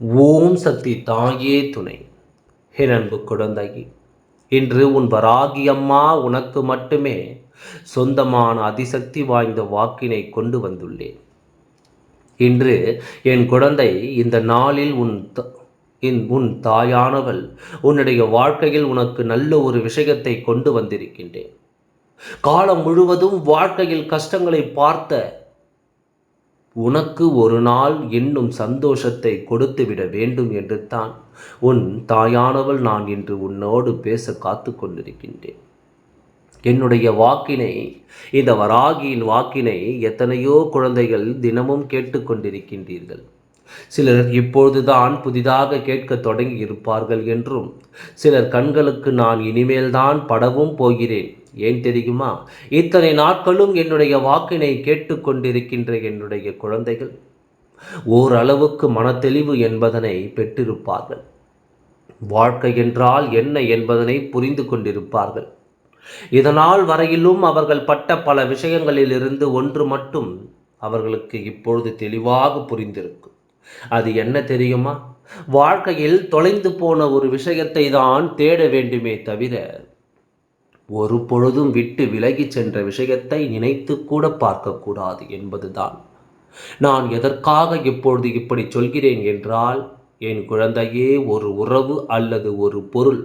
ஓம் சக்தி தாயே துணை. என் அன்பு குழந்தையே இன்று உன் வராகி அம்மா உனக்கு மட்டுமே சொந்தமான அதிசக்தி வாய்ந்த வாக்கினை கொண்டு வந்துள்ளேன். இன்று என் குழந்தை இந்த நாளில் உன் இன் உன் தாயானவள் உன்னுடைய வாழ்க்கையில் உனக்கு நல்ல ஒரு விஷயத்தை கொண்டு வந்திருக்கின்றேன். காலம் முழுவதும் வாழ்க்கையில் கஷ்டங்களை பார்த்த உனக்கு ஒரு நாள் இன்னும் சந்தோஷத்தை கொடுத்துவிட வேண்டும் என்று தான் உன் தாயானவள் நான் இன்று உன்னோடு பேச காத்து கொண்டிருக்கின்றேன். என்னுடைய வாக்கினை இந்த வராகியின் வாக்கினை எத்தனையோ குழந்தைகள் தினமும் கேட்டுக்கொண்டிருக்கின்றீர்கள் சிலர் இப்பொழுதுதான் புதிதாக கேட்க தொடங்கி இருப்பார்கள் என்றும் சிலர் கண்களுக்கு நான் இனிமேல்தான் படவும் போகிறேன். ஏன் தெரியுமா? இத்தனை நாட்களும் என்னுடைய வாக்கினை கேட்டுக்கொண்டிருக்கின்ற என்னுடைய குழந்தைகள் ஓரளவுக்கு மனத்தெளிவு என்பதனை பெற்றிருப்பார்கள். வாழ்க்கை என்றால் என்ன என்பதனை புரிந்து கொண்டிருப்பார்கள். இதனால் வரையிலும் அவர்கள் பட்ட பல விஷயங்களிலிருந்து ஒன்று மட்டும் அவர்களுக்கு இப்பொழுது தெளிவாக புரிந்திருக்கும். அது என்ன தெரியுமா? வாழ்க்கையில் தொலைந்து போன ஒரு விஷயத்தை தான் தேட வேண்டுமே தவிர ஒரு பொழுதும் விட்டு விலகிச் சென்ற விஷயத்தை நினைத்து கூட பார்க்கக்கூடாது என்பதுதான். நான் எதற்காக இப்பொழுது இப்படி சொல்கிறேன் என்றால் என் குழந்தையே ஒரு உறவு அல்லது ஒரு பொருள்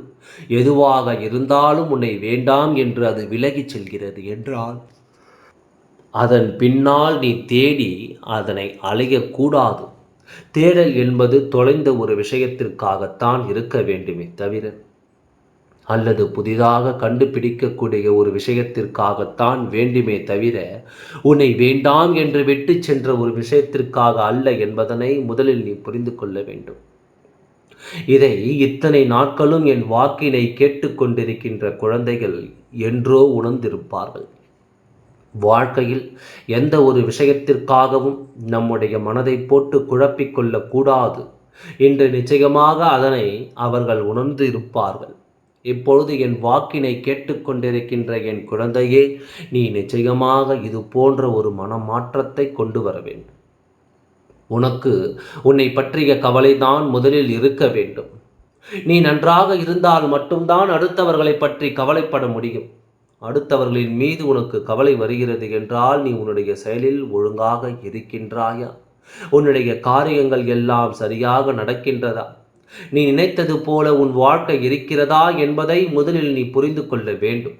எதுவாக இருந்தாலும் உன்னை வேண்டாம் என்று அது விலகிச் செல்கிறது என்றால் அதன் பின்னால் நீ தேடி அதனை அலையக்கூடாது தேடல் என்பது தொலைந்த ஒரு விஷயத்திற்காகத்தான் இருக்க வேண்டுமே தவிர அல்லது புதிதாக கண்டுபிடிக்கக்கூடிய ஒரு விஷயத்திற்காகத்தான் வேண்டுமே தவிர உன்னை வேண்டாம் என்று விட்டு சென்ற ஒரு விஷயத்திற்காக அல்ல என்பதனை முதலில் நீ புரிந்து கொள்ள வேண்டும். இதை இத்தனை நாட்களும் என் வாக்கினை கேட்டுக்கொண்டிருக்கின்ற குழந்தைகள் என்றோ உணர்ந்திருப்பார்கள். வாழ்க்கையில் எந்த ஒரு விஷயத்திற்காகவும் நம்முடைய மனதை போட்டு குழப்பிக் கொள்ளக்கூடாது என்று நிச்சயமாக அதனை அவர்கள் உணர்ந்து இருப்பார்கள் இப்பொழுது என் வாக்கினை கேட்டுக்கொண்டிருக்கின்ற என் குழந்தையே நீ நிச்சயமாக இது போன்ற ஒரு மனமாற்றத்தை கொண்டு வர வேண்டும். உனக்கு உன்னை பற்றிய கவலைதான் முதலில் இருக்க வேண்டும். நீ நன்றாக இருந்தால் மட்டும்தான் அடுத்தவர்களை பற்றி கவலைப்பட முடியும். அடுத்தவர்களின் மீது உனக்கு கவலை வருகிறது என்றால் நீ உன்னுடைய செயலில் ஒழுங்காக இருக்கின்றாயா? உன்னுடைய காரியங்கள் எல்லாம் சரியாக நடக்கின்றதா? நீ நினைத்தது போல உன் வாழ்க்கை இருக்கிறதா என்பதை முதலில் நீ புரிந்து கொள்ள வேண்டும்.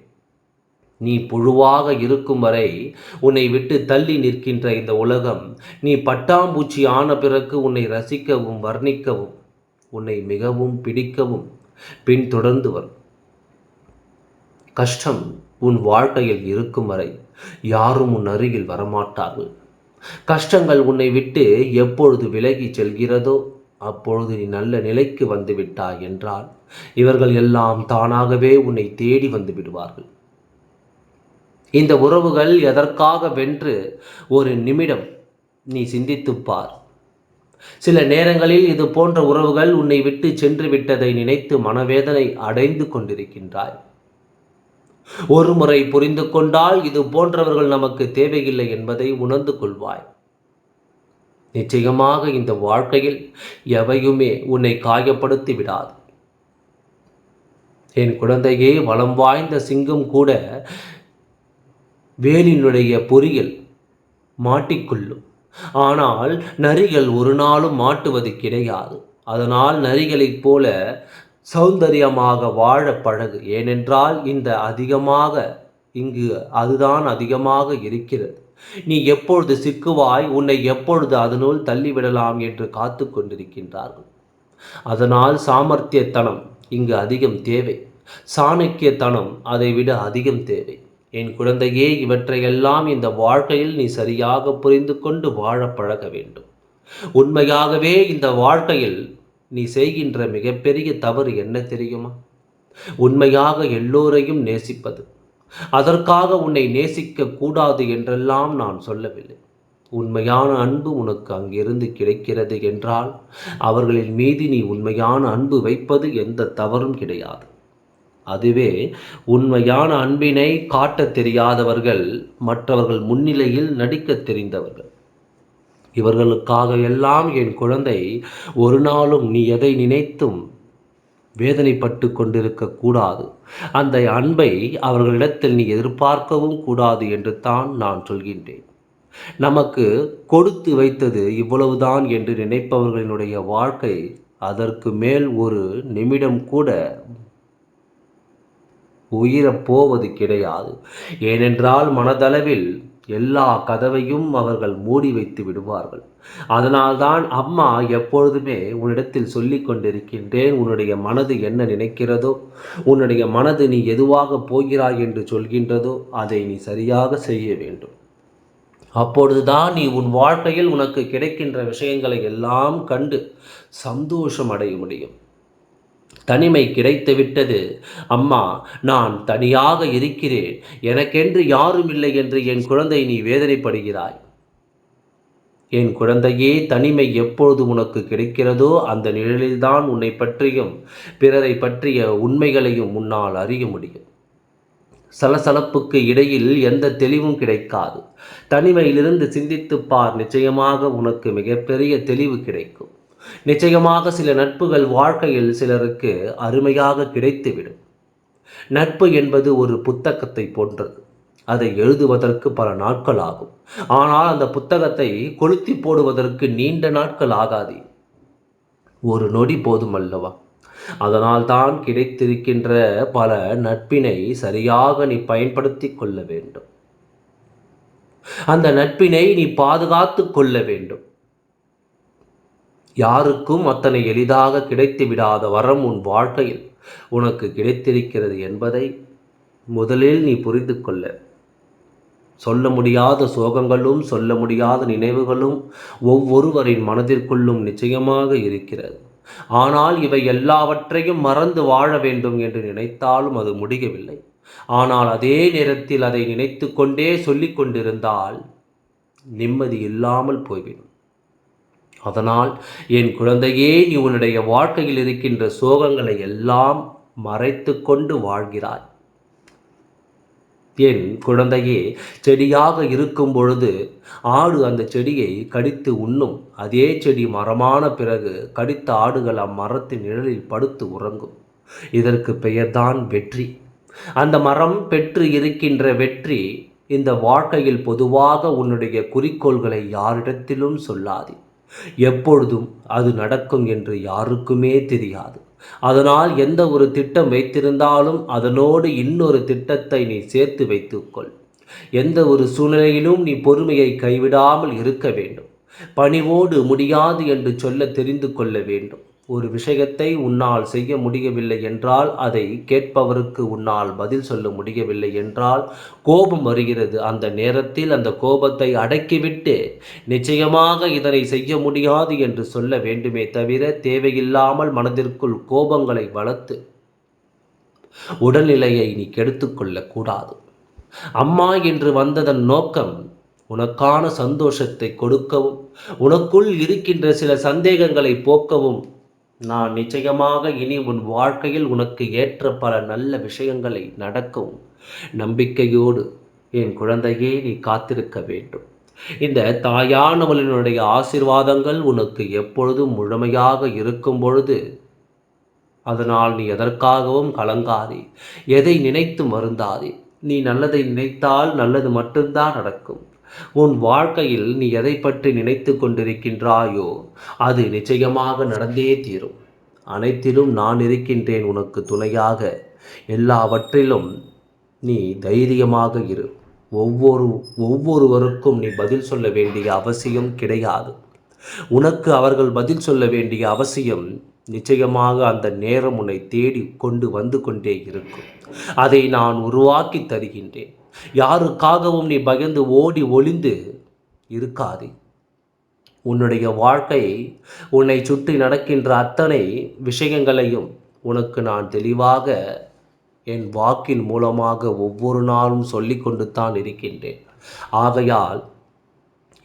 நீ புழுவாக இருக்கும் வரை உன்னை விட்டு தள்ளி நிற்கின்ற இந்த உலகம் நீ பட்டாம்பூச்சி ஆன பிறகு உன்னை ரசிக்கவும் வர்ணிக்கவும் உன்னை மிகவும் பிடிக்கவும் பின்தொடர்ந்து வரும். கஷ்டம் உன் வாழ்க்கையில் இருக்கும் வரை யாரும் உன் அருகில் வரமாட்டார்கள். கஷ்டங்கள் உன்னை விட்டு எப்பொழுது விலகி செல்கிறதோ அப்பொழுது நீ நல்ல நிலைக்கு வந்துவிட்டாய் என்றால் இவர்கள் எல்லாம் தானாகவே உன்னை தேடி வந்து விடுவார்கள். இந்த உறவுகள் எதற்காக வென்று ஒரு நிமிடம் நீ சிந்தித்துப் பார். சில நேரங்களில் இது போன்ற உறவுகள் உன்னை விட்டு சென்று விட்டதை நினைத்து மனவேதனை அடைந்து கொண்டிருக்கின்றாய். ஒரு முறை புரிந்து கொண்டால் இது போன்றவர்கள் நமக்கு தேவையில்லை என்பதை உணர்ந்து கொள்வாய். நிச்சயமாக இந்த வாழ்க்கையில் எவையுமே உன்னை காயப்படுத்தி விடாது என் குழந்தையே வளம் வாய்ந்த சிங்கம் கூட வேலினுடைய பொறியில் மாட்டிக்கொள்ளும். ஆனால் நரிகள் ஒரு நாளும் மாட்டுவது கிடையாது. அதனால் நரிகளைப் போல சௌந்தரியமாக வாழ பழகு. ஏனென்றால் இந்த அதிகமாக இங்கு அதுதான் அதிகமாக இருக்கிறது. நீ எப்பொழுது சிக்குவாய் உன்னை எப்பொழுது அதனுள் தள்ளிவிடலாம் என்று காத்து கொண்டிருக்கின்றார்கள். அதனால் சாமர்த்தியத்தனம் இங்கு அதிகம் தேவை. சாணக்கியத்தனம் அதைவிட அதிகம் தேவை. என் குழந்தையே இவற்றையெல்லாம் இந்த வாழ்க்கையில் நீ சரியாக புரிந்து கொண்டு வாழ பழக வேண்டும். உண்மையாகவே இந்த வாழ்க்கையில் நீ செய்கின்ற மிகப்பெரிய தவறு என்ன தெரியுமா? உண்மையாக எல்லோரையும் நேசிப்பது. அதற்காக உன்னை நேசிக்க கூடாது என்றெல்லாம் நான் சொல்லவில்லை. உண்மையான அன்பு உனக்கு அங்கிருந்து கிடைக்கிறது என்றால் அவர்களின் மீது நீ உண்மையான அன்பு வைப்பது எந்த தவறும் கிடையாது. அதுவே உண்மையான அன்பினை காட்டத் தெரியாதவர்கள் மற்றவர்கள் முன்னிலையில் நடிக்கத் தெரிந்தவர்கள். இவர்களுக்காக எல்லாம் என் குழந்தை ஒரு நாளும் நீ எதை நினைத்தும் வேதனைப்பட்டு கொண்டிருக்க கூடாது. அந்த அன்பை அவர்களிடத்தில் நீ எதிர்பார்க்கவும் கூடாது என்று தான் நான் சொல்கின்றேன். நமக்கு கொடுத்து வைத்தது இவ்வளவுதான் என்று நினைப்பவர்களினுடைய வாழ்க்கை அதற்கு மேல் ஒரு நிமிடம் கூட உயிரப் போவது கிடையாது. ஏனென்றால் மனதளவில் எல்லா கதவையும் அவர்கள் மூடி வைத்து விடுவார்கள். அதனால்தான் அம்மா எப்பொழுதுமே உன்னிடத்தில் சொல்லி கொண்டிருக்கின்றேன் உன்னுடைய மனது என்ன நினைக்கிறதோ உன்னுடைய மனது நீ எதுவாக போகிறாய் என்று சொல்கின்றதோ அதை நீ சரியாக செய்ய வேண்டும். அப்பொழுதுதான் நீ உன் வாழ்க்கையில் உனக்கு கிடைக்கின்ற விஷயங்களை எல்லாம் கண்டு சந்தோஷம் அடைய முடியும். தனிமை கிடைத்து விட்டது அம்மா நான் தனியாக இருக்கிறேன். எனக்கென்று யாரும் இல்லை என்று என் குழந்தை நீ வேதனைப்படுகிறாய். என் குழந்தையே தனிமை எப்பொழுது உனக்கு கிடைக்கிறதோ அந்த நிழலில்தான் உன்னை பற்றியும் பிறரை பற்றிய உண்மைகளையும் உன்னால் அறிய முடியும். சலசலப்புக்கு இடையில் எந்த தெளிவும் கிடைக்காது. தனிமையிலிருந்து சிந்தித்து பார் நிச்சயமாக உனக்கு மிகப்பெரிய தெளிவு கிடைக்கும். நிச்சயமாக சில நட்புகள் வாழ்க்கையில் சிலருக்கு அருமையாக கிடைத்துவிடும். நட்பு என்பது ஒரு புத்தகத்தை போன்றது. அதை எழுதுவதற்கு பல நாட்கள் ஆகும். ஆனால் அந்த புத்தகத்தை கொளுத்தி போடுவதற்கு நீண்ட நாட்கள் ஆகாது. ஒரு நொடி போதும் அல்லவா? அதனால் தான் கிடைத்திருக்கின்ற பல நட்பினை சரியாக நீ பயன்படுத்தி கொள்ள வேண்டும். அந்த நட்பினை நீ பாதுகாத்து கொள்ள வேண்டும். யாருக்கும் அத்தனை எளிதாக கிடைத்து விடாத வரம் உன் வாழ்க்கையில் உனக்கு கிடைத்திருக்கிறது என்பதை முதலில் நீ புரிந்து கொள்ள. சொல்ல முடியாத சோகங்களும் சொல்ல முடியாத நினைவுகளும் ஒவ்வொருவரின் மனதிற்குள்ளும் நிச்சயமாக இருக்கிறது. ஆனால் இவை எல்லாவற்றையும் மறந்து வாழ வேண்டும் என்று நினைத்தாலும் அது முடியவில்லை. ஆனால் அதே நேரத்தில் அதை நினைத்து கொண்டே சொல்லிக் கொண்டிருந்தால் நிம்மதி இல்லாமல் போய்விடும். அதனால் என் குழந்தையே நீ உன்னுடைய வாழ்க்கையில் இருக்கின்ற சோகங்களை எல்லாம் மறைத்து கொண்டு வாழ்கிறாய். என் குழந்தையே செடியாக இருக்கும் பொழுது ஆடு அந்த செடியை கடித்து உண்ணும். அதே செடி மரமான பிறகு கடித்த ஆடுகள் அம்மரத்தின் நிழலில் படுத்து உறங்கும். இதற்கு பெயர்தான் வெற்றி. அந்த மரம் பெற்று இருக்கின்ற வெற்றி இந்த வாழ்க்கையில் பொதுவாக உன்னுடைய குறிக்கோள்களை யாரிடத்திலும் சொல்லாதே. எப்பொழுதும் அது நடக்கும் என்று யாருக்குமே தெரியாது. அதனால் எந்த ஒரு திட்டம் வைத்திருந்தாலும் அதனோடு இன்னொரு திட்டத்தை நீ சேர்த்து வைத்துக்கொள். எந்த ஒரு சூழ்நிலையிலும் நீ பொறுமையை கைவிடாமல் இருக்க வேண்டும். பணிவோடு முடியாது என்று சொல்ல தெரிந்து கொள்ள வேண்டும். ஒரு விஷயத்தை உன்னால் செய்ய முடியவில்லை என்றால் அதை கேட்பவருக்கு உன்னால் பதில் சொல்ல முடியவில்லை என்றால் கோபம் வருகிறது. அந்த நேரத்தில் அந்த கோபத்தை அடக்கிவிட்டு நிச்சயமாக இதனை செய்ய முடியாது என்று சொல்ல வேண்டுமே தவிர தேவையில்லாமல் மனதிற்குள் கோபங்களை வளர்த்து உடல்நிலையை நீ கெடுத்துக்கொள்ளக்கூடாது அம்மா என்று வந்ததன் நோக்கம் உனக்கான சந்தோஷத்தை கொடுக்கவும் உனக்குள் இருக்கின்ற சில சந்தேகங்களை போக்கவும் நான் நிச்சயமாக இனி உன் வாழ்க்கையில் உனக்கு ஏற்ற பல நல்ல விஷயங்களை நடக்கும். நம்பிக்கையோடு என் குழந்தையே நீ காத்திருக்க வேண்டும். இந்த தாயானவளினுடைய ஆசிர்வாதங்கள் உனக்கு எப்பொழுதும் முழுமையாக இருக்கும் பொழுது அதனால் நீ எதற்காகவும் கலங்காதே. எதை நினைத்து மருந்தாதே நீ நல்லதை நினைத்தால் நல்லது மட்டும்தான் நடக்கும். உன் வாழ்க்கையில் நீ எதை பற்றி நினைத்து கொண்டிருக்கின்றாயோ அது நிச்சயமாக நடந்தே தீரும். அனைத்திலும் நான் இருக்கின்றேன் உனக்கு துணையாக. எல்லாவற்றிலும் நீ தைரியமாக இரு. ஒவ்வொரு ஒவ்வொருவருக்கும் நீ பதில் சொல்ல வேண்டிய அவசியம் கிடையாது. உனக்கு அவர்கள் பதில் சொல்ல வேண்டிய அவசியம் நிச்சயமாக அந்த நேரம் உன்னை தேடி கொண்டு வந்து கொண்டே இருக்கும். அதை நான் உருவாக்கி தருகின்றேன். யாருக்காகவும் நீ பயந்து ஓடி ஒளிந்து இருக்காதே. உன்னுடைய வாழ்க்கை உன்னை சுற்றி நடக்கின்ற அத்தனை விஷயங்களையும் உனக்கு நான் தெளிவாக என் வாக்கின் மூலமாக ஒவ்வொரு நாளும் சொல்லி கொண்டு தான் இருக்கின்றேன். ஆகையால்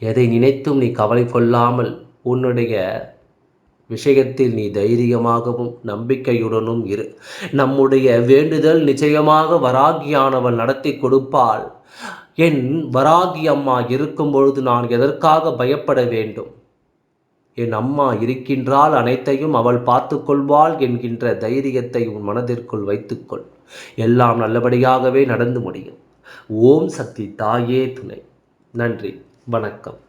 எதை நினைத்தும் நீ கவலை கொள்ளாமல் உன்னுடைய விஷயத்தில் நீ தைரியமாகவும் நம்பிக்கையுடனும் இரு. நம்முடைய வேண்டுதல் நிச்சயமாக வராகியானவள் நடத்தி கொடுப்பாள். என் வராகி அம்மா இருக்கும் பொழுது நான் எதற்காக பயப்பட வேண்டும்? என் அம்மா இருக்கின்றால் அனைத்தையும் அவள் பார்த்து கொள்வாள் என்கின்ற தைரியத்தை உன் மனதிற்குள் வைத்துக்கொள். எல்லாம் நல்லபடியாகவே நடந்து முடியும். ஓம் சக்தி தாயே துணை. நன்றி. வணக்கம்.